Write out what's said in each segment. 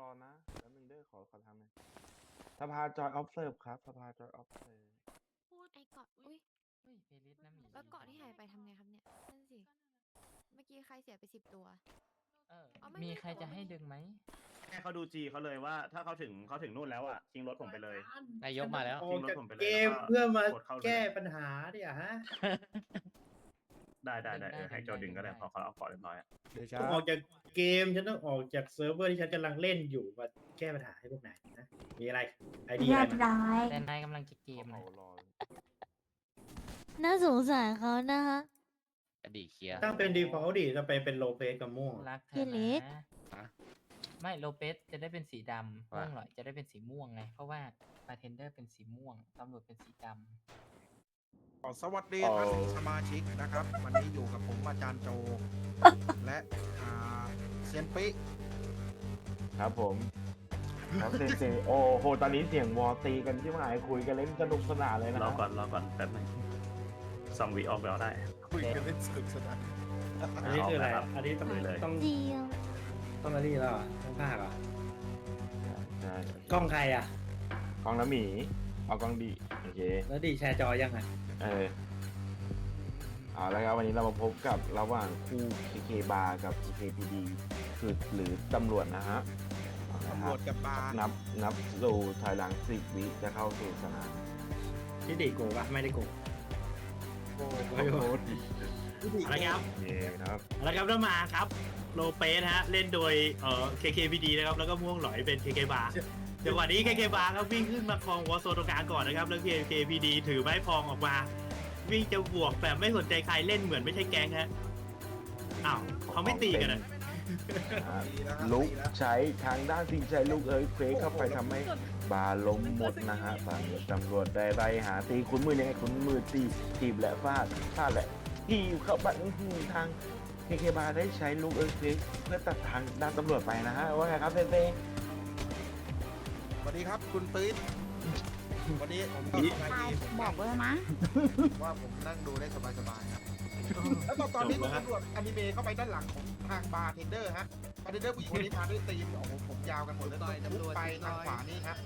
รอนะแป๊บนึงเด้อขอขอทำหน่อยสภาจอยออฟเซิร์ฟครับสภาจอยออฟเซิร์ฟพูดไอ้เกาะอุ้ยเฮ้ยเอลิสนะหมีแล้วเกาะที่หายไปทำไงครับเนี่ยนั่นสิเมื่อกี้ใครเสียไปสิบตัว เออเอาไม่มีไม่ใครแต่จะว่าให้ไม่ดึงไหม ให้เขาดูจีเขาเลยว่า ถ้าเขาถึงเขาถึงนู่นแล้วอะทิ้งรถผมไปเลย นายกมาแล้ว ออกจากเกมเพื่อมากดเข้าเลยแก้ปัญหาดิอะฮะ ได้ได้ได้เออให้โจดึงก็ได้พอเขาเอาเกาะเรียบร้อยอะเดี๋ยวช้าต้องออกจากเกมฉันต้องออกจากเซิร์ฟเวอร์ที่ฉันกำลังเล่นอยู่มาแก้ปัญหาให้พวกนายนะมีอะไรไอเดีเรียยอะไรบมาร้อยแต่นายกำลังจะเกมเขานะรอน่าสงสารเขานะคะ อดีตเคลียร์ตั้งเป็นดีฟอลต์ดิจะไปเป็นโลเปสกับม่วงรักเธพี่อเล็กนะฮะไม่โลเปสจะได้เป็นสีดำม่ว่าวงหน่อยจะได้เป็นสีม่วงไง เพราะว่าบาร์เทนเดอร์เป็นสีม่วงตำรวจเป็นสีด ขอสวัสดีท่านสมาชิกนะครับ วันนี้อยู่กับผมอาจารย์โจ และอ่าเซียนปิครับผมครับเสียงเสียงโอ้โหตอนนี้เสียงวอตีกันที่หายคุยกันเล่นสนุกสนานเลยนะรอก่อนรอก่อนแป๊บนึงสองวีออกแล้วได้คุยกันเล่นสนุกสนานอันนี้คืออะไรครับอันนี้ต้องเลยเลยต้องเดียวต้องอะไรแล้วอะต้องภาคเหรอะใช่กล้องใครอะกองน้ำหมีเอากองดีโอเคแล้วดีแชร์จอยังไง เออเอาแล้วครับวันนี้เรามาพบกับระหว่างคู่ KK Bar กับ KPD คือหรือตำรวจนะฮะเอาละตำครรัวบจกับบาร์นับนับสู่ถอยหลังสิบวิจะเข้าสู่สนามที่ดีโกปะไม่ได้โกโอ้โหไม่โกอะไรครับเย่ครับแล้วครับแล้วมาครับ โลเปสฮะ เล่นโดยเอ่อ KKPD นะครับ แล้วก็ม่วงหลอยเป็น KK บาร์ จังหวะนี้ KK บาร์ครับวิ่งขึ้นมาครองวอลโซตรงกลางก่อนนะครับ แล้ว KKPD ถือไม้พองออกมา วิ่งจะบวกแบบไม่สนใจใครเล่นเหมือนไม่ใช่แก๊งฮะอ้าวเขาไม่ตีกันนะลุกใช้ทางด้านสิงชัยลุกเอ้ยเฟกเข้าไปทำให้บาล้มหมดนะฮะตอนนี้ตำรวจได้ไล่หาตีคุณมือยังไงคุณมือตีทีบและฟาดฟาดแหละทีบเข้าไปอื้อหือทางเคเคบาได้ใช้ลูกเอ้ยเฟกเพื่อตัดทางด้านตำรวจไปนะฮะว่าไงครับเซนเต้ วัสดีครับคุณตื้นวันนี้ผมก็ทำงานดีผมบอกไว้แล้วนะว่าผมนั่งดูได้สบายๆครับ แล้วก็ตอนนี้ผมตำรวจอนิเมะเข้าไปด้านหลังของทางบาร์เทนเดอร์ฮะบาร์เทนเดอร์ผู้หญิงคนนี้ทานด้วยตีมโอ้โหผมยาวกันหมดเลยต้องลุกไปทางขวานี่ครับ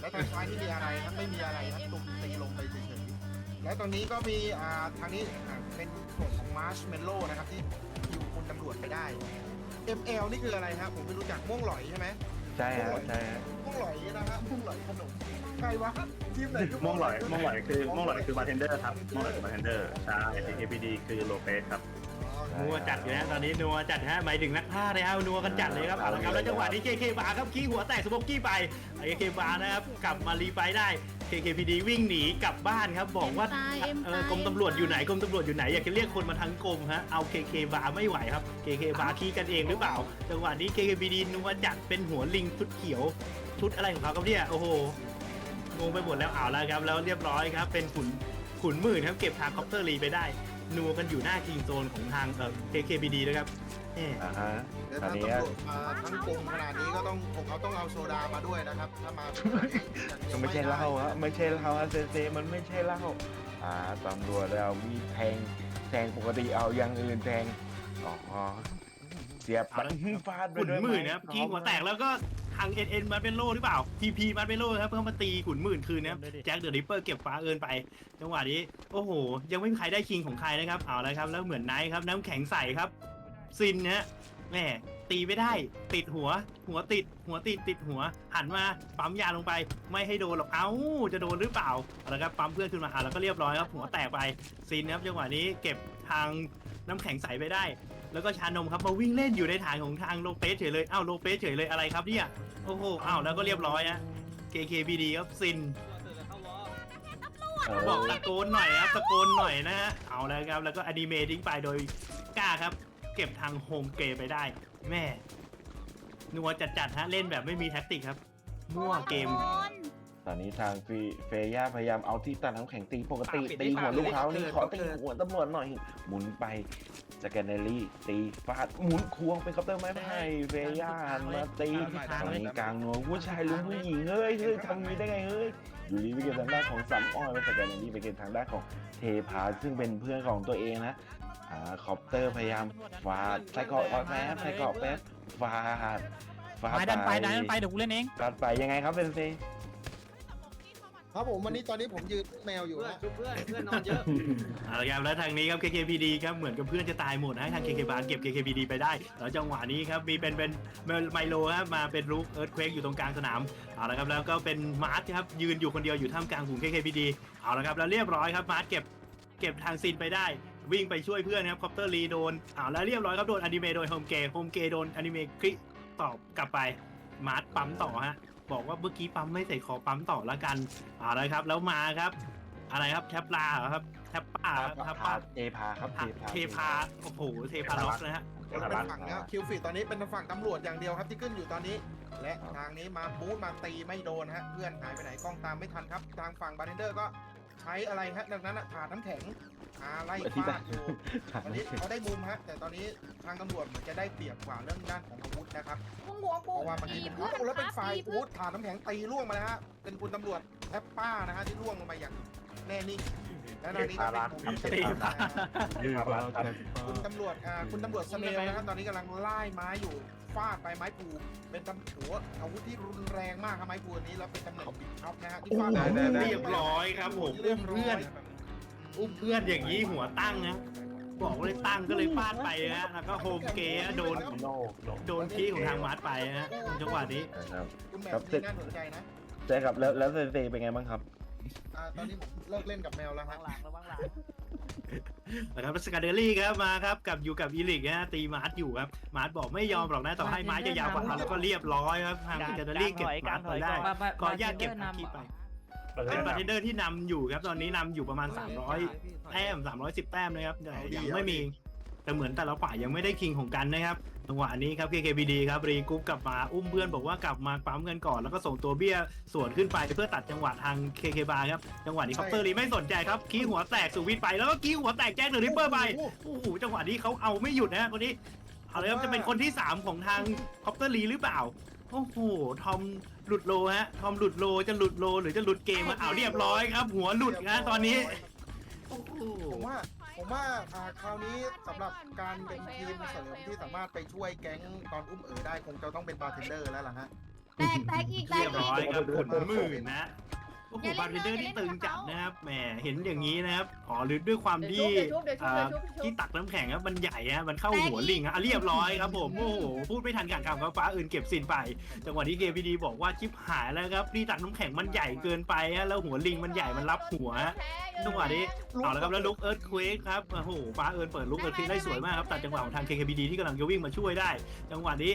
และทางซ้ายนี่มีอะไรครับไม่มีอะไรครับตุ่มตีลงไปเฉยๆและตอนนี้ก็มีอ่าทางนี้อ่าเป็นส่วนของมาร์ชเมลโล่นะครับที่อยู่คุณตำรวจไปได้ ML นี่คืออะไรครับผมไม่รู้จักม่วงหลอยใช่ไหม ใช่ฮะใช่ฮะม่วงหลอยนะฮะม่วงหลอยขนมใครวะทีมไหนก็ม่วงหลอยม่วงหลอยคือม่วงหลอยคือบาร์เทนเดอร์ครับม่วงหลอยคือบาร์เทนเดอร์ใช่ KKPD คือโลเปสครับ นัวจัดอยู่นะตอนนี้นัวจัดฮะหมายถึงนักฆ่าเลยครับนัวกันจัดเลยครับเอาละครับแล้วจังหวะนี้ KK บาร์ครับขี้หัวแตกสโมกกี้ไปไอ้ KK บาร์นะครับกลับมารีไฟได้ KKPD วิ่งหนีกลับบ้านครับบอกว่าเอ็มตายเอ็มเอตาอยกรมตำรวจอยู่ไหนกรมตำรวจอยู่ไหนอยากจะเรียกคนมาทั้งกรมฮะเอา KK บาร์ไม่ไหวครับ KK บาร์ขี้กันเองหรือเปล่าจังหวะนี้ KKPD นัวจัดเป็นหัวลิงชุดเขียวชุดอะไรของเขาครับเนี่ยโอ้โหงงไปหมดแล้วเอาแล้วครับแล้วเรียบร้อยครับเป็นขุนขุนหมื่นครับเก็บทางคอปเตอร์รีไปได้ นัวกันอยู่หน้าคิงโซนของทางเอ่อ KKBD นะครับแหม่อ่าฮะเดี๋ยวตอนทางนี้ตำรวจมาทั้งกรมขนาดนี้ก็ต้องผมเขาต้องเอาโซดามาด้วยนะครับ ถ้ามาก็ไม่ใช่เหล้าฮะไม่ใช่เหล้าฮะเซนเซมันไม่ใช่เหล้าอ่าตำรวจเรามีแทงแทงปกติเอาอย่างอื่นแทงอ๋อเสียบปันฟาดไปขุนด้วยหมื่นไนะครับขี้หัวแตกแล้วก็ ทาง NN มาเป็นโล่หรือเปล่า PP มาเป็นโล่ครับเพื่อมาตีขุนหมื่นคืนนะครับแจ็คเดอะริปเปอร์เก็บฟ้าเอินไป จังหวะนี้โอ้โห ยังไม่มีใครได้คิงของใครนะครับเอาแล้วครับแล้วเหมือนไนท์ครับน้ำแข็งใสครับซินนะฮะแหม่ตีไม่ได้ ติดหัว หัวติด หัวติดติดหัว หันมาปั๊มยาลงไป ไม่ให้โดนหรอกเอ้าจะโดนหรือเปล่าเอาละครับปั๊มเพื่อนขึ้นมาอะแล้วก็เรียบร้อยครับหัวแตกไปซินนะครับจังหวะนี้เก็บทางน้ำแข็งใสไปได้ แล้วก็ชานมครับมาวิ่งเล่นอยู่ในฐานของทางโลเปสเฉยเลยอ้าวโลเปสเฉยเลยอะไรครับเนี่ย โอ้โหอ้าวแล้วก็เรียบร้อยฮะ KKBD ครับซินเออบอกตะโกนหน่อยครับตะโกนหน่อยนะฮะเอาแล้วครับแล้วก็อนิเมทิ้งไปโดยกล้าครับ เก็บทางโฮมเกย์ไปได้ แม่นัวจัดๆฮะเล่นแบบไม่มีแท็กติกครับ มั่วเกม ตอนนี้ทางฟีเฟย่าพยายามเอาที่ตัดน้ำแข็งตีปกติตีหัวลูกเขานี่ขอตีหัวตำรวจหน่อย หมุนไปสแกนเนอรี่ตีฟาดหมุนควงเป็นคอปเตอร์ไม้ไผ่เฟย่าหันมาตีตอนนี้กลางนัวผู้ชายลุงผู้หญิงเฮ้ยเฮ้ยทำงี้ได้ไงเฮ้ยอยู่ดีไปเก็บทางด้านของซัมออยไปสแกนเนอรี่ไปเก็บทางด้านของเทพาซึ่งเป็นเพื่อนของตัวเองนะอ่าคอปเตอร์พยายามฟาดใส่เกาะแป๊บใส่เกาะแป๊บฟาดฟาดไม้ดันไปดันไปเดี๋ยวกูเล่นเองฟาดไปยังไงครับเซนเซ ครับผมวันนี้ตอนนี้ผมยืนแมวอยู่ฮะเพื่อนเพื่อนนอนเยอะเอาละครับแล้วทางนี้ครับ KKPD ครับเหมือนกับเพื่อนจะตายหมดนะทาง KK บาเก็บ KKPD ไปได้แล้วจังหวะนี้ครับมีเป็นเป็นไมโลครับมาเป็นลูกเอิร์ธเควกอยู่ตรงกลางสนามเอาละครับแล้วก็เป็นมาร์ทครับยืนอยู่คนเดียวอยู่ท่ามกลางกลุ่ม KKPD เอาละครับแล้วเรียบร้อยครับมาร์ทเก็บเก็บทางซินไปได้ วิ่งไปช่วยเพื่อนครับคอปเตอร์ลีโดนเอาแล้วเรียบร้อยครับโดนอนิเมะโดยโฮมเกย์โฮมเกย์โดนอนิเมะคลิตอบกลับไปมาร์ทปั๊มต่อฮะ บอกว่าเมื่อกี้ปั๊มไม่เสร็จขอปั๊มต่อละกันเอาละครับ แล้วมาครับ อะไรครับแทบลาเหรอครับแทบป้าครับแทบป้าเทพาครับเทพาโอ้โหเทพาล็อกนะฮะเป็นฝั่งนะคิวฟิตตอนนี้เป็นฝั่งตำรวจอย่างเดียวครับที่ขึ้นอยู่ตอนนี้ และทางนี้มาบูทมาตีไม่โดนฮะเพื่อนหายไปไหนกล้องตามไม่ทันครับ ทางฝั่งบาร์เทนเดอร์ก็ ใช้อะไรฮะ ดังนั้นอะถาดน้ำแข็งอาไล่ฟาดอยู่ตอนนี้เขาได้มุมฮะ แต่ตอนนี้ทางตำรวจเหมือนจะได้เปรียบกว่าเรื่องด้านของอาวุธนะครับเพราะว่ามันเป็นบูธแล้วเป็นฝ่ายบูธถาดน้ำแข็งตีล่วงมาแล้วฮะ เป็นคุณตำรวจแอปป้านะฮะที่ล่วงลงมาอย่างแน่นิ่งและตอนนี้ก็เป็นมุมที่จะนะฮะคุณตำรวจอ่าคุณตำรวจสเมลนะครับตอนนี้กำลังไล่ไม้อยู่ฟาดไปไม้ปูเป็นตำรวจอาวุธที่รุนแรงมากครับไม้ปูอันนี้แล้วเป็นตำแหน่งบิดท็อปนะฮะที่ฟาดไปเรียบร้อยครับผมอุ้มเพื่อนอุ้มเพื่อนอย่างนี้หัวตั้งนะบอกว่าเลยตั้งก็เลยฟาดไปนะแล้วก็โฮมเกย์โดนโนโนโดนพี่ของทางมาร์ทไปนะจังหวะนี้ครับ คุณแมครัวบนี่น่าสนใจนะใช่ครับแล้วแล้วเซนเซเป็นไงบ้างครับ อ่าตอนนี้ผมเลิกเล่นกับแมวแล้วฮะ นะครับสกาเดลี่ครับมาครับกับอยู่กับอีลิกนะฮะตีมาร์ทอยู่ครับมาร์ทบอกไม่ยอมหรอกนะต่อให้ไม้จะยาวกว่าเราแล้วก็เรียบร้อยครับทางสกาเดลี่เก็บมาร์ทไปได้ก็ญาตเก็บมาร์ทไปเป็นบาร์เทนเดอร์ที่นำอยู่ครับตอนนี้นำอยู่ประมาณ 300 แต้ม 310 แต้มนะครับแต่ยังไม่มีแต่เหมือนแต่ละฝ่ายยังไม่ได้คิงของกันนะครับ จังหวะนี้ครับ KKBD ครับรีกรุ๊ปกลับมาอุ้มเพื่อนบอกว่ากลับมาปั๊มกันก่อนแล้วก็ส่งตัวเบี้ยสวนขึ้นไปเพื่อตัดจังหวะทาง KK บาร์ครับจังหวะนี้คอปเตอร์ลีไม่สนใจครับขี้หัวแตกสุวิทย์ไปแล้วก็ขี้หัวแตกแจ็คเดอะริปเปอร์ไปโอ้โหจังหวะนี้เขาเอาไม่หยุดนะคนนี้เอาเลยครับจะเป็นคนที่ 3 ของทางคอปเตอร์ลีหรือเปล่าโอ้โหทอมหลุดโลฮะทอมหลุดโลจะหลุดโลหรือจะหลุดเกมมาเอาเรียบร้อยครับ หัวหลุดนะตอนนี้โอ้โหผมว่า ผมว่าอ่าคราวนี้สำหรับการเป็นทีมเสริมที่สามารถไปช่วยแก๊งตอนอุ้มเอ๋อได้คงจะต้องเป็นบาร์เทนเดอร์แล้วล่ะฮะ แตกแตกอีกแตเรีกยบอีร้อยกครับผลหมื่นนะ โอ้โหอย่าเล่นบาร์เทนเดอร์เลยที่ตึงจัดอย่าเล่นนะครับ แหม เห็นอย่างนี้นะครับ อ๋อ หรือด้วยความที่เดี๋ยวชุบเดี๋ยวชุบอ่าเดี๋ยวชุบเดี๋ยวชุบที่ตักน้ำแข็งครับมันใหญ่ฮะ มันเข้าหัวลิงฮะอะเรียบร้อยครับผม โอ้โห พูดไม่ทันขาดคำครับฟ้าอื่นเก็บสินไป จังหวะนี้เกพีดีบอกว่าชิปหายแล้วครับที่ตักน้ำแข็งมันใหญ่เกินไปฮะ แล้วหัวลิงมันใหญ่มันรับหัวฮะจังหวะนี้เอาละครับแล้วลุกเอิร์ธเควกครับ โอ้โหฟ้าเอิร์ธเปิดลุกเอิร์ธเควกได้สวยมากครับ ตัดจังหวะของทาง KKBD ที่กำลังจะวิ่งมาช่วยได้ จังหวะนี้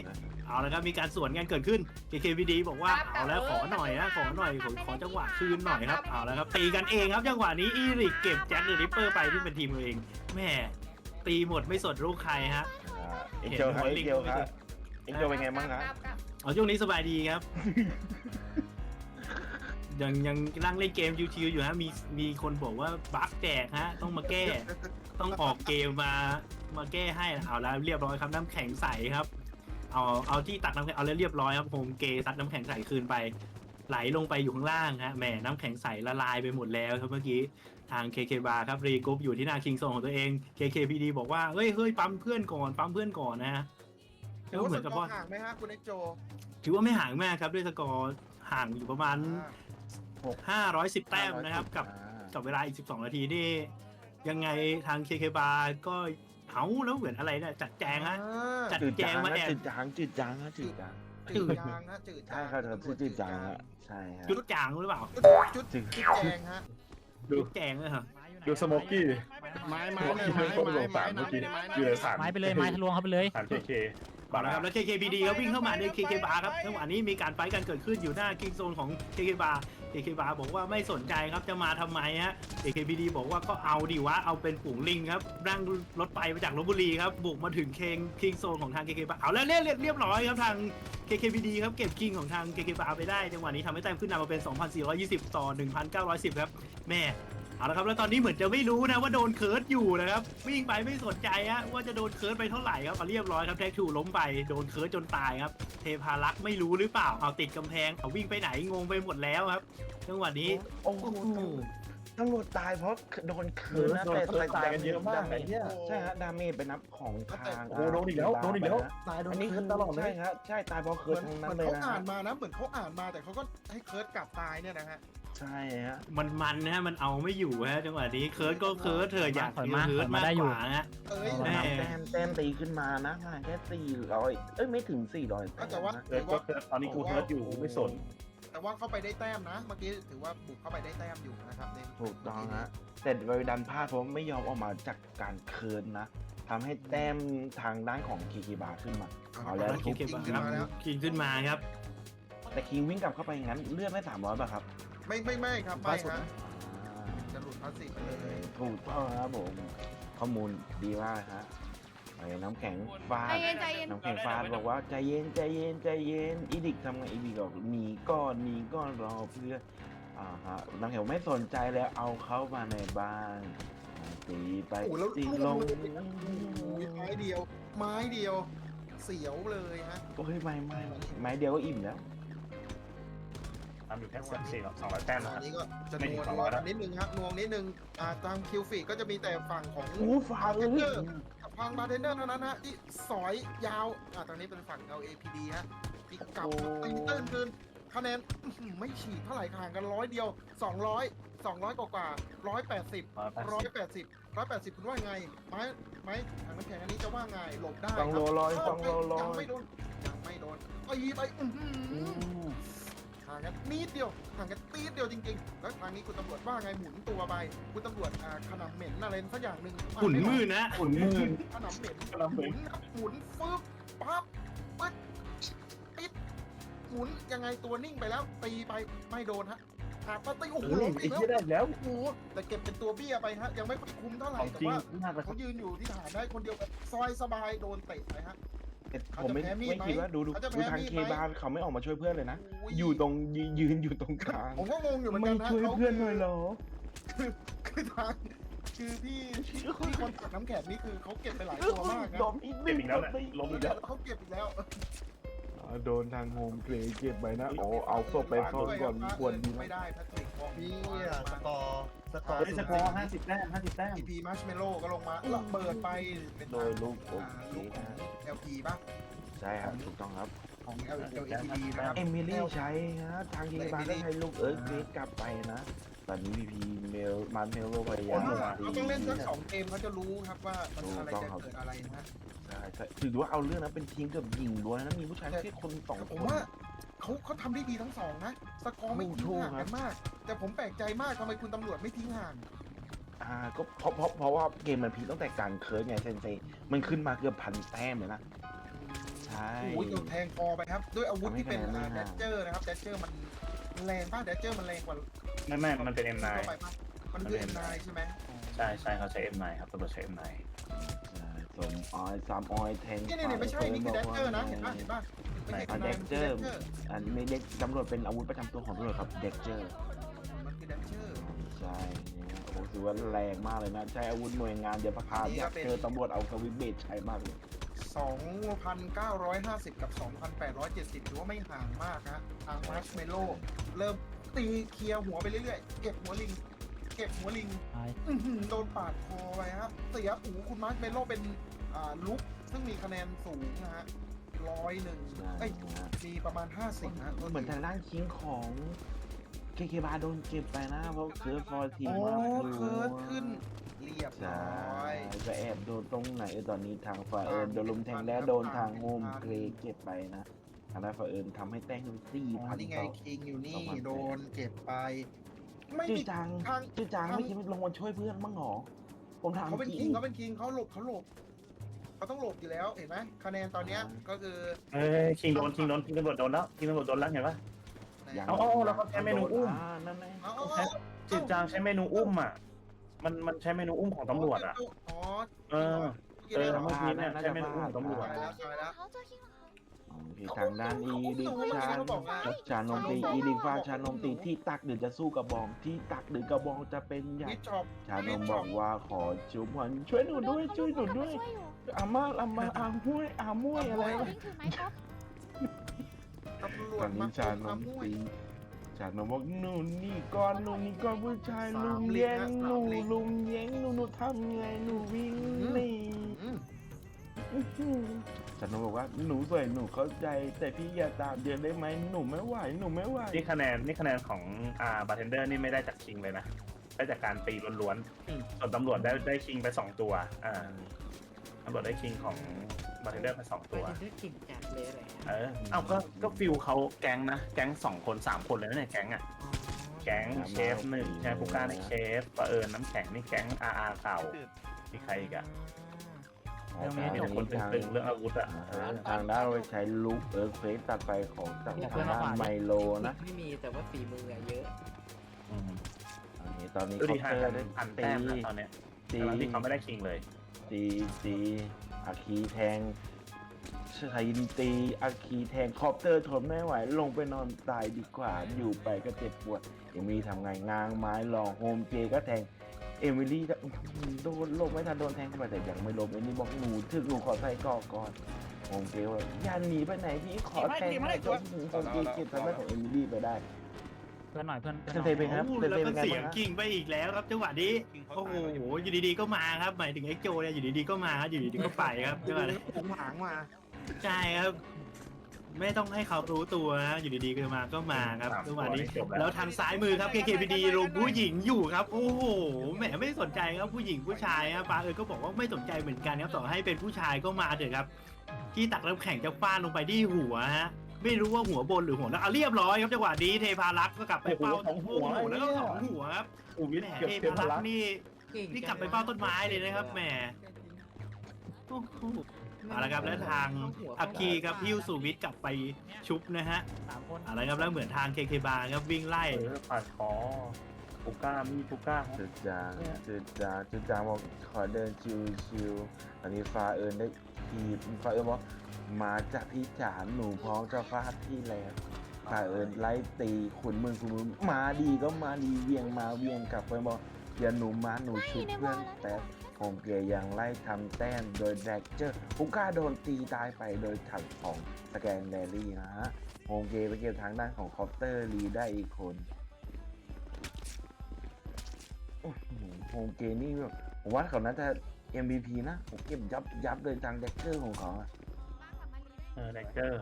เอาละครับ มีการสวนกันเกิดขึ้น KKBD บอกว่า เอาแล้วขอหน่อยนะ ขอหน่อย ขอขอจังหวะคืนหน่อยครับเอาแล้วครับตีกันเองครับจังหวะนี้อีริกเก็บแจ็คเดอะริปเปอร์ไปที่เป็นทีมตัวเองแม่ตีหมดไม่สนลูกใครฮะเอ็นเจลครับเอ็นเจลครับเอ็นเจลเป็นไงบ้างครับเอาช่วงนี้สบายดีครับ ยังยังนั่งเล่นเกมชิวๆอยู่ฮะมีมีคนบอกว่าบั๊กแจกฮะ ต้องมาแก้ ต้องออกเกมมามาแก้ให้เอาแล้วเรียบร้อยครับน้ำแข็งใสครับเอาเอาที่ตักน้ำแข็งเอาแล้วเรียบร้อยครับโฮมเกย์ซัดน้ำแข็งใสคืนไป ไหลลงไปอยู่ข้างล่างฮะแหมน้ำแข็งใสละลายไปหมดแล้วครับเมื่อกี้ทาง KK Bar ครับรีกรุ๊ปอยู่ที่หน้าคิงโซนของตัวเอง KKPD บอกว่าเฮ้ยเฮ้ยปั๊มเพื่อนก่อนปั๊มเพื่อนก่อนนะฮะถือก็ว่าเหมืสอนกับกอว่าร์ห่างไหมฮะคุณเอ็กโจ ถือว่าไม่ห่างมากครับด้วยสกอร์ห่างอยู่ประมาณอ่า510 แต้มนะครับกับกับเวลาอีก 12 นาทีนี่ยังไงทาง KK Bar ก็เอาแล้วเหมือนอะไรเนี่ยจัดแจงฮะจัดจืดแจจางงมานะแอบจืดจางจืดจางนะจืดจาง จืดจางฮะจืดจาใช่งครับครับชื่อจืดจางฮะใช่ฮะจุดจางหรือเปล่าจุดจืดจุดแจงฮะจุดแจงเลยเหรอดูสโมกกี้ ไม้ไม้ไม้ไม้ไม้เมื่อกี้อยู่ในสารไม้ไปเลยไม้ทะลวงเขาไปเลย สารเคเคเอาละครับแล้ว KKPD ก็วิ่งเข้ามาใน KK Bar ครับจังหวะนี้มีการไฟท์กันเกิดขึ้นอยู่หน้าคิงโซนของ KK Bar AKB บาบอกว่าไม่สนใจครับจะมาทำไมฮะ KKPD บอกว่าก็เอาดิวะเอาเป็นฝูงลิงครับนั่งรถไฟมาจากลบบุรีครับบุกมาถึงเคงคิงโซนของทาง KK Bar เอาแล้วเรียบเรียบร้อยครับทาง KKPD ครับเก็บคิงของทาง KK Bar ไปได้จังหวะนี้ทำให้แต้มขึ้นนำมาเป็น 2,420 ต่อ 1,910 ครับแม่ เอาละครับแล้วตอนนี้เหมือนจะไม่รู้นะว่าโดนเคิร์ดอยู่นะครับวิ่งไปไม่สนใจฮะว่าจะโดนเคิร์ดไปเท่าไหร่ครับเอาเรียบร้อยครับแท็กทูล้มไปโดนเคิร์ดจนตายครับเทพารักษ์ไม่รู้หรือเปล่าเอาติดกำแพงเอาวิ่งไปไหนงงไปหมดแล้วครับจังหวะนี้โอ้โหโอ้โห ตำรวจตายเพราะโดนคืนนะโดนแต่แต่ตายกันเยอะมากดไอ้เหี้ย ใช่ฮะดาเมจไปนับของทางโอ้โหโดนอีกแล้วโดนอีกแล้วนะตายโดนอันนี้คืคืนอตลอดเลใช่ยครับใช่ตายเพราะเหคืมืนอนทั้งเหนั้มือนนเลยเขานะอ่าฮะนมานะเหมือนเขาอ่านมาแต่เขาก็ให้เคิร์ดกลับตายเนี่ยนะฮะใช่ฮะมันมันนะฮะมันเอาไม่อยู่ฮะจังหวะนี้เคิร์ดก็เคิร์ดเธอะอยากถอยเคิมาร์ดถอยมามากได้อยู่ กว่าฮะ เอ้ยแม่ แต้มแต้มตีขึ้นมานะห่างแค่สี่ร้อยเอ้ยไม่ถึงสี่ร้อย ก็แต่ว่าเคิร์ดก็เคิร์ดตอนนี้กูเคิร์ดอยู่กูไม่สน แต่ว่าเข้าไปได้แต้มนะ เมื่อกี้ถือว่าบุกเข้าไปได้แต้มอยู่นะครับในถูกต้องฮะแต่ไปดันพลาดเพราะไม่ยอมออกมาจากการเคิร์นนะทำให้แต้มทางด้านของคีคีบาขึ้นมาเอาแล้วคิงคิงขึ้นมาแล้วคิงขึ้นมาครับ แต่คิงวิ่งกลับเข้าไปงั้นเลือดไม่สามร้อยป่ะครับไม่ไม่ไม่ครับไม่ฮะอ่าจะหลุดพลาสติกไปเลยถูกต้องครับผม ข้อมูลดีมากฮะ ไอ้น้ำแข็งฟาใจดเย็นใจเย็น น้ำแข็งฟาดบอกว่าใจเย็นใจเย็นใจเย็นอีดิกทำไงอีดิกบอกหนีก่อนหนีก่อนรอเพื่อนอ่าฮะน้ำแข็งไม่สนใจแล้วเอาเข้ามาในบ้านตีไปโอ้โหแล้วตีลูกลงเลยโอ้ยไม้เดียว ไม้เดียว เสียวเลยฮะโอ้ยไม่ไม่ไม้เดียวก็อิ่มแล้ว ทำอยู่แค่สามสี่สองร้อยแต้มตนะอคนรับนี้ก็จะไม่นถึงวลสองนร้วอยลแล้วนิดนึงครับนวงนิดนึงอ่าทางคิวฟีก็จะมีแต่ฝั่งของ โอ้ฟ้าเลยกับ ทางบาร์เทนเดอร์เท่านั้นฮะที่สอยยาวอ่าตอนนี้เป็นฝั่ง LAPD ฮะที่กลับมาตีตื้นคืนคะแนนอื้อหือไม่ฉีกเท่าไหร่ห่างกันร้อยเดียว 200 200 กว่ากว่าร้อยแปดสิบร้อยแปดสิบร้อยแปดสิบคุณว่าไง ไม้ไม้ทางน้ำแข็งอันนี้จะว่าไงหลบได้ต้องโลลอยครับต้องโลลอยังยไม่โดนยังไม่โดนไอ้ไปอื้อหือ ห่างกันนิดเดียวห่างกันตีดเดียวจริงๆ แล้วทางนี้คุณตำรวจว่าไงหมุนตัวไปคุณตำรวจอ่าขนำเหม็นอะไรสักอย่างหนึ่งขุนมือนะขุนมือขนำเหม็นขนำเหม็นหมุนครับหมุนฟึบปั๊บปึ๊ดปิดหมุนยังไงตัวนิ่งไปแล้ว ตีไปไม่โดนฮะหากมาตีโอ้โหเฮ้หลยบไอ้อีกแล้วเหี้ยได้แล้วโอ้โหแต่เก็บเป็นตัวเบี้ยไปฮะยังไม่ค่อยคุ้มเท่าไหร่ของแต่จริงว่ามากเลยครัเขาบยืนอยู่ที่ฐานได้คนเดียวซอยสบายโดนเตะไปฮะ แต่ผมไม่เขาจะแพ้มีดไม่คิดว่าดูดูเขาจะดูแพ้ทางมีดเคไหม บานเขาไม่ออกมาช่วยเพื่อนเลยนะโอยู่ตรงยืนยืนอยู่ตรงกลาง ผมก็งงอยู่เหมือนไม่กันนะช่วยเขาเพื่อนหน่อยเหรอ คือทางคือพี่พี่คนตักน้ำแข็งนี่คือเขาเก็บไปหลายตัวมากนะโดนอีกหเก็นึ่บงอีกแล้วแหละลงอีกแล้ว เขาเก็บอีกแล้วอ่า โดนทางโฮมเพลย์เก็บไปนะโอ้เอาศพไปซ่อนก่อนควรดีไม่นะได้แพทริกบอกนี่อะสกอร์สกอร์เฮ้ยสกอร์ห้าสิบแต้มห้าสิบแต้มพีพีมัชเมโลก็ลงมาระเบิดไปเป็นโดยลูกโออ่าเคลูกของนะ LP ป่ะใช่ครับถูกต้องครับ ของ L LAPD นะครับ เอมิลี่ใช้นะทางเคบานก็ใช้ลูกเอิร์ธเกรดกลับไปนะ ตอนนี้พีพีเมลมันเมลโลพยายามเขาต้องเล่นสักสองเกมเขาจะรู้ครับว่ามันอะไรจะเกิดอะไรนะ ใช่ใช่ถือว่าเอาเรื่องนะเป็นทีมเกือบยิงล้วนนะมีผู้ชายแค่คนสองผคมน ว่าเขาเขาทำได้ดีทั้งสองนะ สกอร์ไม่ทิ้งห่างกันมาก แต่ผมแปลกใจมากทำไมคุณตำรวจไม่ทิ้งห่าง อ่าก็เพราะเพราะเพราะว่าเกมมันพีคตั้งแต่การเคิร์ดไงเซนเซมันขึ้นมาเกือบพันแต้มเลยนะ ใช่ โอ้ยโดนแทงคอไปครับ ด้วยอาวุธที่เป็นทำให้คะแนนไม่แดห่างเจอร์นะครับแดเจอร์มันแรงป่ะแดเจอร์มันแรงกว่าไม่ไม่มันเป็น M9 เข้าไปป่ะมันคือ M9 ใช่ไหมใช่ใช่เขาใช้ M9 ครับตำรวจใช้ M9 ใช่สมออยสามออยแทงนี่นี่ไม่ใช่นี่คือแดเจอร์นะเห็นป่ะเห็นป่ะไม่ใช่อ่า M9 เด็กมันเจคืออแดร์เจอร์อันนี้เด็กตำรวจเป็นอาวุธประจำตัวของตำรวจครับเด็กเจอร์มันคือแดเจอร์ ใช่เนี่ยโอ้โหถือว่าแรงมากเลยนะ ใช้อาวุธหน่วยงานเดี๋ยวพาอยากเจอตำรวจเอาสวิตช์เบสใช้มากเลย 2,950 กับ 2,870ถือว่าไม่ห่างมากนะทางมาร์ชเมโลเริ่มตีเคลียร์หัวไปเรื่อยๆ เก็บหัวลิง เก็บหัวลิงตายอื้อหือโดนปาดคอไปฮะเสียหูคุณมาร์ชเมโลเป็นอ่าลุกซึ่งมีคะแนนสูงนะฮะร้อยหนึ่งใช่เอ้ยนะมีประมาณ 50นะเหมือนทางด้านคิงของเคเคบาโดนเก็บไปนะ เพราะเคิร์ดฟอร์ทีโอ้มากเคิร์ดขึ้นเรียบใช่ร้อยจะแอบโดนตรงไหนตอนนี้ทางฝ่ายเอิญโดนลุมแทงแล้วโดนทางโฮมเพลย์เก็บไปนะทางด้านฝ่ายเอิญทำให้แต้มสี่อ๋อพันนี่ไงต่อ คิงอยู่นี่สองพันแปดโดนเก็บไป ไม่จื้อมีจังทาง จื้อจังทางไม่คิดว่าลงมาช่วยเพื่อนบ้างหรอ ผมถามเขาเป็นจริคิงง เขาเป็นคิงเขาหลบเขาหลบเขาต้องหลบอยู่แล้วเห็นไหมคะแนนตอนเนี้ยอ่า ก็คือเอ้ยคิงโดนคิงโดนคิงตำรวจโดนแล้วคิงตำรวจโดนแล้วเห็นปะ ยังเอาเอาแล้วเขาใช้เมนูอุ้มานั่นไง เอาเอาใช้เอาจืดจางใช้เมนูอุ้มอะ มันมันใช้เมนูอุ้มของตำรวจอะ อ๋อเออ เออเมื่อกี้เมื่อกี้เนี่ยใช้เมนูอุ้มของตำรวจตายแล้วตายแล้ว เขาเจอคิงเหรอคะโอเคทางด้านอีดิชานเขาบอกว่าชานมตีอีดิฟ้าชานมตีที่ตักหรือจะสู้กระบอง ที่ตักหรือกระบองจะเป็นใหญ่มิดช็อปชานมบอกว่าขอชุบมันช่วยหนูด้วย ช่วยหนูด้วยช่วยอยู่อาม่าอาม่าอาห้วยอาม่วยอะไรวิ่วะงถือไม้ก๊อฟตำรวตอจนมานี้ชานมมุ้ตียช จากน้องบอกหนูนี่ก่อนหนูนี่ก่อนผู้ชายลุงแย่งหนูลุงแย่งหนูหนูทำไงหนูวิ่งหนีอืมจากน้องบอกว่าหนูสวยหนูเข้าใจ แต่พี่อย่าตามเดือนได้ไหมหนูไม่ไหวหนูไม่ไหวนี่คะแนนนี่คะแนนของอ่าบาร์เทนเดอร์นี่ไม่ได้จากคิงเลยนะได้จากการตีล้วนๆส่วนตำรวจได้ได้คิงไปสองตัวอ่าตำรวจได้คิงของ บาร์เทนเดอร์ไปสองตัวกิ่งจัดเลยอะไรเออเอ้าก็ก็ฟิลเขาแก๊งนะ แก๊งสองคนสามคนเลยนะเนี่ยแก๊งอะ แก๊งเชฟหนึ่งใช่ผู้กล้าในเชฟปะเอิญน้ำแข็งนี่แก๊งอาอาเก่ามีใครอีกอะอ๋อมีทางแต่คนนี้ทางตึงๆเรื่องอาวุธอะเออทางด้านใช้ลูกเอิร์กเฟสตัดไปของจากทางด้านไมโลนะไม่มีแต่ว่าฝีมือเยอะอืมอันนี้ตอนนี้ดูคอดีปห่าเตงอกัร์นได้พันตีแต้มนะตอนเนี้ยตีทั้งที่เขาไม่ได้คิงเลย ตีตี อาคีแทงชายนตีอาคีแทงคอปเตอร์ทนไม่ไหว ลงไปนอนตายดีกว่า อยู่ไปก็เจ็บปวด เอมิลี่ทำไงง้างไม้ลองโฮมเจก็แทง เอมิลี่จะโดนลงไม่ทันโดนแทงเข้าไปแต่ยังไม่ล้มเอมิลี่บอกหนูถึงหนูขอใส่กรอกก่อนโฮมเจว่าอย่าหนีไปไหนพี่ขอแทงหน่อยจนถึงโฮมเจเก็บทำให้ของเอมิลี่ไปได้ เพื่อนหน่อยเพื่อนเพื่อนหเซน่อยนเซเป็นครับโอ้เซนแล้วเซก็เป็นไงเสียงบ้างฮะกิ่งไปอีกแล้วครับจังหวะนี้โอ้โหอยู่ดีๆก็มาครับหมายถึงเอ็กโจเนี่ยอยู่ดีๆก็มาครับอยู่ดีๆก็ไปครับจังหวะนี้ผมหางมาใช่ครับ ไม่ต้องให้เขารู้ตัวนะอยู่ดีๆก็มาก็มาครับครับจังหวะนี้ จบแล้ว แล้วทางซ้ายมือครับ KKPD ลงผู้หญิงอยู่ครับ โอ้โหแหมไม่สนใจครับผู้หญิงผู้ชายครับป้าเอ๋ยก็บอกว่าไม่สนใจเหมือนกันครับต่อให้เป็นผู้ชายก็มาเถอะครับ ที่ตักน้ำแข็งจะฟาดลงไปที่หัวฮะ ไม่รู้ว่าหัวบนหรือหัวล่างอะเรียบร้อยครับจังหวะนี้เทพารักษ์ก็กลับไปเป้าโอ้โหสองหัวโอ้โแล้วก็สองหัวครับอูวิทแหมย์เกือบเทเกือบพาพรักลักษ์นี่นี่กลับไปเป้าต้นไม้เลยนะครับแหมโอ้โหเอาละครับแล้วทางอัคคีครับพิ้วสุวิทย์กลับไปชุบนะฮะสามคนเอาละครับแล้วเหมือนทางเคเคบาครับวิ่งไล่ เออปาดคอปูก้ามีปูก้าจุดจางจุดจางจุดจางบอกขอเดินชิวชิวๆอันนี้ฟ้าเอิญได้ ทีบฟ้าเอิญบอกมาจากพี่จ๋าหนูพร้อมจะฟาดพี่แล้วฟ้าเอิญไล่ตีขุนมือขุนมือมาดีก็มาดีเวียงมาเวียงกลับไปบอกอย่าหนูมาหนูชุบเพื่อนแต่ผมเกียยังไล่ทำแต้มโดยแดกเจอร์ปุก้าโดนตีตายไปโดยถังของสแกนแดรี่นะฮะโฮมเกย์ไปเก็บทางด้านของคอปเตอร์รีได้อีกคนโอ้โหโฮมเกนี่แบบผมว่าเขาน่าจะ MVP นะผมเก็บยับยับเลยทางแดกเกอร์ของเขาอะเออแดกเกอร์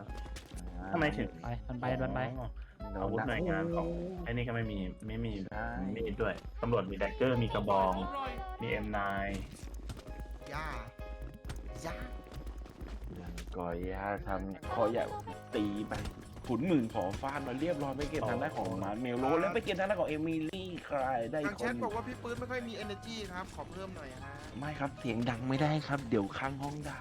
อ่าทำไมถึงไปดันไปดันไปอ๋อโดอาวุธดักหน่วยงานของไอ้นี่ก็ไม่มีไม่มีใช่มีดด้วยตำรวจมีแดกเกอร์มีกระบองมี M9 ย่าย่ายังก่อยยาทำขออย่าตีไป ขุนหมื่นขอฟาดมาเรียบร้อยไปเก็บทางด้านของมาร์คเมลโลแล้วไปเก็บทางด้านของเอมิลี่คลายได้ทางคแชนทบอกว่าพี่ปื้นไม่ค่อยมี energy ครับ ขอเพิ่มหน่อยฮะไม่ครับเสียงดังไม่ได้ครับ เดี๋ยวข้างห้องด่า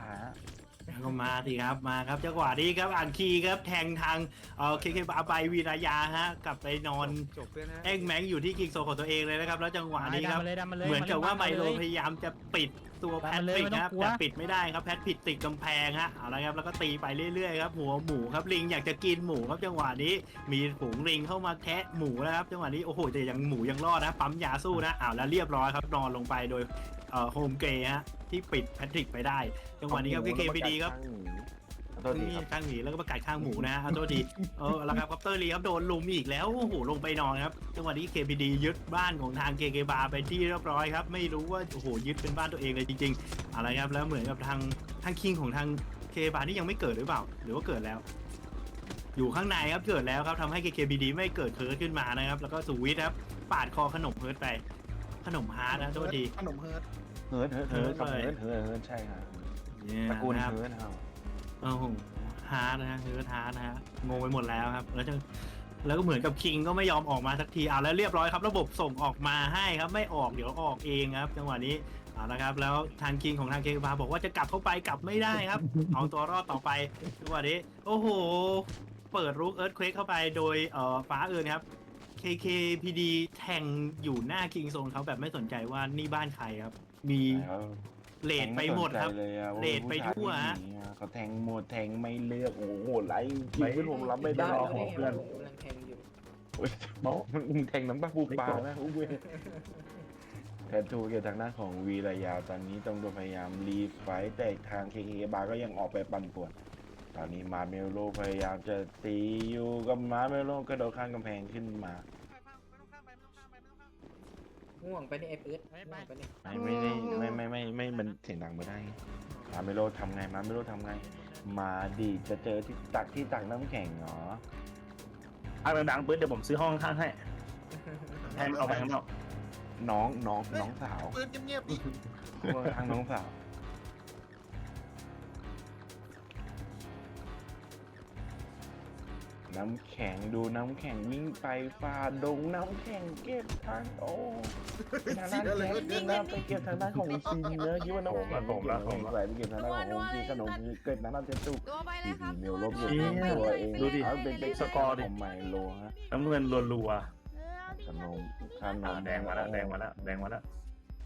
ก็มาสิครับมาครับจังหวะนี้ครับอ่านคีย์ครับแทงทางเอ่อเคเคบาไปวีรายาฮะกลับไปนอนจบเลยนะแอ้งแมงอยู่ที่กิงโซของตัวเองเลยนะครับ แล้วจังหวะนี้ครับดันมาเลยดันมาเลยเหมือนกับว่าไมเลโลยพยายามจะปิด ตัวแพดัทนมาเลยริกไม่ต้องนะครับกลัวแต่ปิดไม่ได้ครับแพทผิดติดกำแพงฮะเอาละครับแล้วก็ตีไปเรื่อยๆครับหัวหมูครับลิงอยากจะกินหมูครับจังหวะนี้ มีฝูงลิงเข้ามาแคะหมูนะครับจังหวะนี้โอ้โหแต่ยังหมูยังรอดนะปั๊มยาสู้นะอ้าวแล้วเรียบร้อยครับนอนลงไปโดยเอ่อโฮมเกย์ฮะที่ปิดแพทริกไปได้ จังหวะนี้ครับเคเคพีดีครับขอ โทษทีนี่ครับ ข้างหมีแล้วก็ประกาศข้างหมูนะฮะโทษทีเออแล้วครับคอปเตอร์ลีครับโดนลุมอีกแล้วโอ้โหลงไปนอนครับจังหวะนี้ KPD ยึดบ้านของทางเกเกบาไปที่เรียบร้อยครับ ไม่รู้ว่าโอ้โหยึดเป็นบ้านตัวเองเลยจริงๆอะไรครับแล้วเหมือนกับทางทางคิงของทางเคบานี่ยังไม่เกิดหรือเปล่า หรือว่าเกิดแล้ว อยู่ข้างในครับเกิดแล้วครับทำให้ KKBD ไม่เกิดเคิร์ดขึ้นมานะครับ แล้วก็สุวิทย์ครับปาดคอขนมเฮิร์ตไป ขนมฮาร์ดนะโทษที ขนมเฮิร์ตเฮิร์ทเฮิร์ทเฮิร์ทครับเฮิเฮิร์ร์ททเฮิร์ทเฮิร์ทใช่ครับเนี่ยตระกูลนะครับเฮิร์ทครับ โอ้โหฮาร์ดนะฮะคือฮาร์ดนะฮะงงไปหมดแล้วครับ แล้วจะแล้วก็เหมือนกับคิงก็ไม่ยอมออกมาสักทีอ่าแล้วเรียบร้อยครับระบบส่งออกมาให้ครับไม่ออกเดี๋ยวออกเองครับ จังหวะนี้เอาละครับแล้วทางคิงของทางเคบาบอกว่าจะกลับเข้าไปกลับไม่ได้ครับ เอาตัวรอดต่อไปจังหวะนี้โอ้โห เปิดรุกเอิร์ธเควกเข้าไปโดยเอ่อฟ้าเอิญครับ KKPD แทงอยู่หน้าคิงโซนเขาแบบไม่สนใจว่านี่บ้านใครครับ มี เลดไปหมดครับไสนใจเลยอะว่าเลดไปทั่วผู้ชายฮะผู้หญิงอะเขาแทงหมดแทงไม่เลือกโอ้โหไล่จริงๆผมรับไม่ได้รอของเพื่อนโอ้ยมึงแทงน้ำตาปูปลานะอุ้ยแททูเกี่ยวทางด้านของวีระยาวตอนนี้ตำรวจพยายามรีไฟท์แต่ทางเคเคบาร์ก็ยังออกไปปั่นป่วน ตอนนี้มาเมลโลพยายามจะตีอยู่กับมาเมลโลกระโดดข้ามกำแพงขึ้นมา ง่วงไปนี่ไอ้ปื๊ดง่วงไปนี่ไม่ไม่ได้ไม่ไม่ไม่ไม่มันเสียงดังไม่ได้มาเมโลทำไงมาเมโลทำไง มาดีจะเจอที่ตักที่ตักน้ำแข็งเหรออะดังๆปื๊ดเดี๋ยวผมซื้อห้องข้างๆให้ให้มันเอาไปข้างนอกน้องน้องน้องสาวปืนเงียบๆดิทางน้องสาว น้ำแข็งดูน้ำแข็งวิ่งไปฝ่าดงน้ำแข็งเก็บทางโอ้ทางด้านแข็งเดินหน้าไปเก็บทางด้านของซินเนอะคิดว่าน้ำแข็งผมละผมละไหลไปเก็บทางด้านของโอมจีขนมเกิดน้ำน้ำเจ็ดตุกตัวไปเลทียครับเมลลบอยู่เชี่ยตัวเองดูดิเอาเป็นเป็นสกอร์ดิของไมโลฮะน้ำเงินรัวขนมขนๆอ่ามแดงมาแล้วแดงมาแล้วแดงมาแล้ว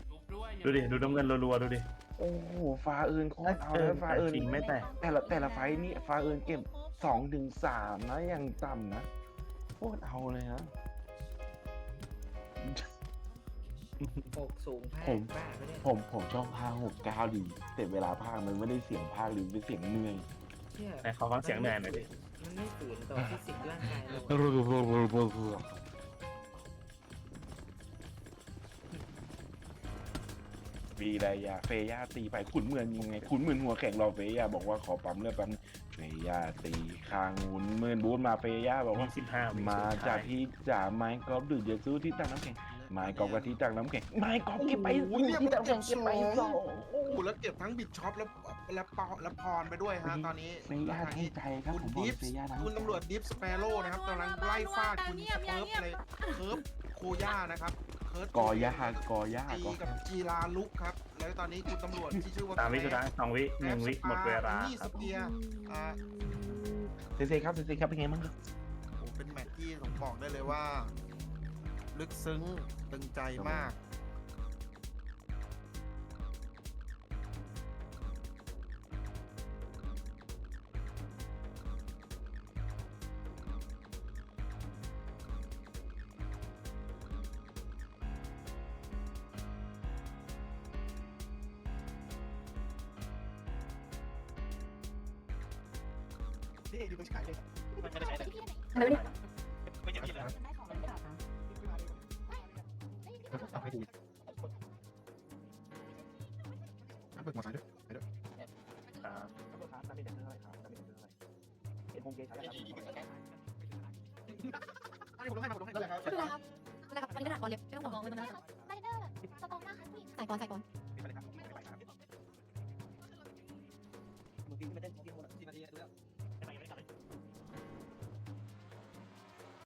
ชุบด้วยดูดิดูน้ำเงินรัวๆดูดิ โอ้โหฟ้าเอินโคตรเอาเอเลอยฟ้าเอินจริงไม่แตกแต่ละแต่ละไฟท์นี่ฟ้าเอินเก็บสองถึงสามนะอย่างต่ำนะโคตรเอาเลยฮะหกสูงแพ้ผมบ้าไปเนี่ยผมผมชอบภาคหกเก้าดีแต่เวลาภาคมันไม่ได้เสียงภาคหรือเป็นเสียงเหนื่อยเชี่ยไหนขอฟังเสียงเหนื่อยหน่อยดิ มันไม่ฝืนต่อฟิสิกส์ร่างกายเรา วีไดยาเฟย่าตีไปขุนเมืองยังไงขุนเมืองหัวแข็งรอเฟย่าบอกว่าขอปั๊มเลือดปั๊มเฟย่าตีคางหุนเมืองบูธมาเฟย่าบอกว่ายี่สิบห้าวิมาสุดท้จากยที่จ่าไม้กอล์ฟดื่มเยซูที่ตักน้ำแข็งไม้กอล์ฟกับที่ตักน้ำแข็งไม้กอล์ฟเก็บไปโอ้โหเนี่ยที่ตักน้ำแข็งเก็บไปสองโอ้โหแล้วเก็บทั้งบิดช็อปแล้วแล้วปอแล้วพรไปด้วยฮะตอนนี้เฟย่าเท่ใจครับคุณผมบอกดิฟเฟย่านะคุณตำรวจดิฟสเปโร่นะครับกำลังไล่ฟาดคุณสเคิร์ฟเลยเคิร์ฟ โคย่านะครับเคิร์ฟกอย่ากอย่าตีกอกับจีราลุกครับ แล้วตอนนี้คุณตำรวจที่ชื่อว่าสามวิสุดท้ายสองวิหนึ่งวิหมดเวลานี่คสรับเปียร์อ่าเซเซครับเซเซครับเป็นไงบ้างครับโอ้เป็นแมตช์ที่ผมบอกได้เลยว่า ลึกซึ้งตึงใจมาก นี่ดูมันขายเลยไม่ได้ใช้เลยไม่ได้